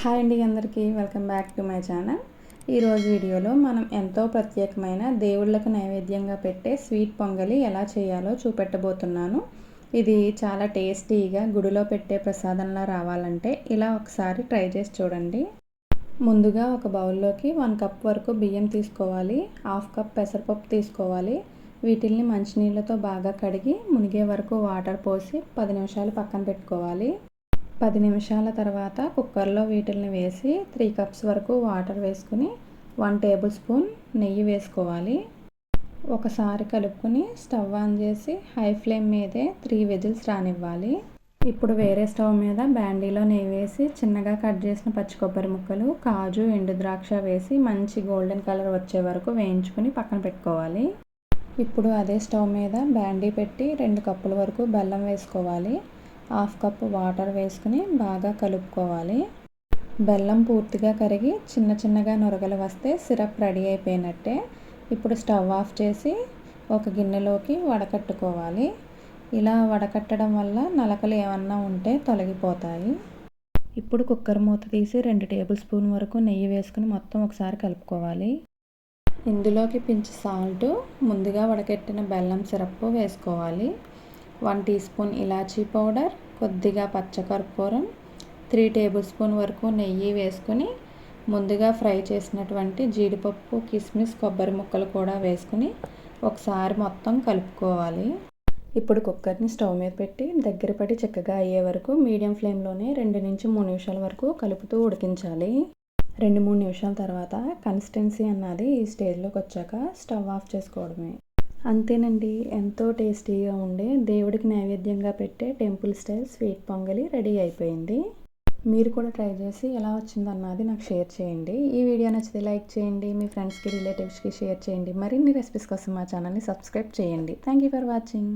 Hi అండి అందరికీ. Welcome back to my channel. ఈరోజు వీడియోలో మనం ఎంతో ప్రత్యేకమైన దేవుళ్ళకు నైవేద్యంగా పెట్టే స్వీట్ పొంగలి ఎలా చేయాలో చూపెట్టబోతున్నాను. ఇది చాలా టేస్టీగా గుడిలో పెట్టే ప్రసాదంలా రావాలంటే ఇలా ఒకసారి ట్రై చేసి చూడండి. ముందుగా ఒక బౌల్లోకి వన్ కప్ వరకు బియ్యం తీసుకోవాలి. హాఫ్ కప్ పెసరపప్పు తీసుకోవాలి. వీటిల్ని మంచినీళ్ళతో బాగా కడిగి మునిగే వరకు వాటర్ పోసి పది నిమిషాలు పక్కన పెట్టుకోవాలి. పది నిమిషాల తర్వాత కుక్కర్లో వీటిల్ని వేసి త్రీ కప్స్ వరకు వాటర్ వేసుకుని వన్ టేబుల్ స్పూన్ నెయ్యి వేసుకోవాలి. ఒకసారి కలుపుకొని స్టవ్ ఆన్ చేసి హై ఫ్లేమ్ మీదే త్రీ విజిల్స్ రానివ్వాలి. ఇప్పుడు వేరే స్టవ్ మీద బ్యాండీలో నెయ్యి వేసి చిన్నగా కట్ చేసిన పచ్చి కొబ్బరి ముక్కలు కాజు ఎండు ద్రాక్ష వేసి మంచి గోల్డెన్ కలర్ వచ్చే వరకు వేయించుకుని పక్కన పెట్టుకోవాలి. ఇప్పుడు అదే స్టవ్ మీద బ్యాండీ పెట్టి రెండు కప్పుల వరకు బెల్లం వేసుకోవాలి. హాఫ్ కప్ వాటర్ వేసుకుని బాగా కలుపుకోవాలి. బెల్లం పూర్తిగా కరిగి చిన్న చిన్నగా నొరగలు వస్తే సిరప్ రెడీ అయిపోయినట్టే. ఇప్పుడు స్టవ్ ఆఫ్ చేసి ఒక గిన్నెలోకి వడకట్టుకోవాలి. ఇలా వడకట్టడం వల్ల నలకలు ఏమన్నా ఉంటే తొలగిపోతాయి. ఇప్పుడు కుక్కర్ మూత తీసి రెండు టేబుల్ స్పూన్ వరకు నెయ్యి వేసుకుని మొత్తం ఒకసారి కలుపుకోవాలి. ఇందులోకి పించి సాల్ట్ ముందుగా వడకెట్టిన బెల్లం సిరప్ వేసుకోవాలి. వన్ టీ స్పూన్ ఇలాచీ పౌడర్ కొద్దిగా పచ్చకర్పూరం త్రీ టేబుల్ స్పూన్ వరకు నెయ్యి వేసుకొని ముందుగా ఫ్రై చేసినటువంటి జీడిపప్పు కిస్మిస్ కొబ్బరి ముక్కలు కూడా వేసుకుని ఒకసారి మొత్తం కలుపుకోవాలి. ఇప్పుడు కుక్కర్ని స్టవ్ మీద పెట్టి దగ్గర పడి చక్కగా అయ్యే వరకు మీడియం ఫ్లేమ్లోనే రెండు నుంచి మూడు నిమిషాల వరకు కలుపుతూ ఉడికించాలి. రెండు మూడు నిమిషాల తర్వాత కన్సిస్టెన్సీ అన్నది ఈ స్టేజ్లోకి వచ్చాక స్టవ్ ఆఫ్ చేసుకోవడమే. అంతేనండి. ఎంతో టేస్టీగా ఉండే దేవుడికి నైవేద్యంగా పెట్టే టెంపుల్ స్టైల్ స్వీట్ పొంగలి రెడీ అయిపోయింది. మీరు కూడా ట్రై చేసి ఎలా వచ్చిందన్నది నాకు షేర్ చేయండి. ఈ వీడియో నచ్చితే లైక్ చేయండి మీ ఫ్రెండ్స్కి రిలేటివ్స్కి షేర్ చేయండి. మరిన్ని రెసిపీస్ కోసం మా ఛానల్ని సబ్స్క్రైబ్ చేయండి. Thank you for watching.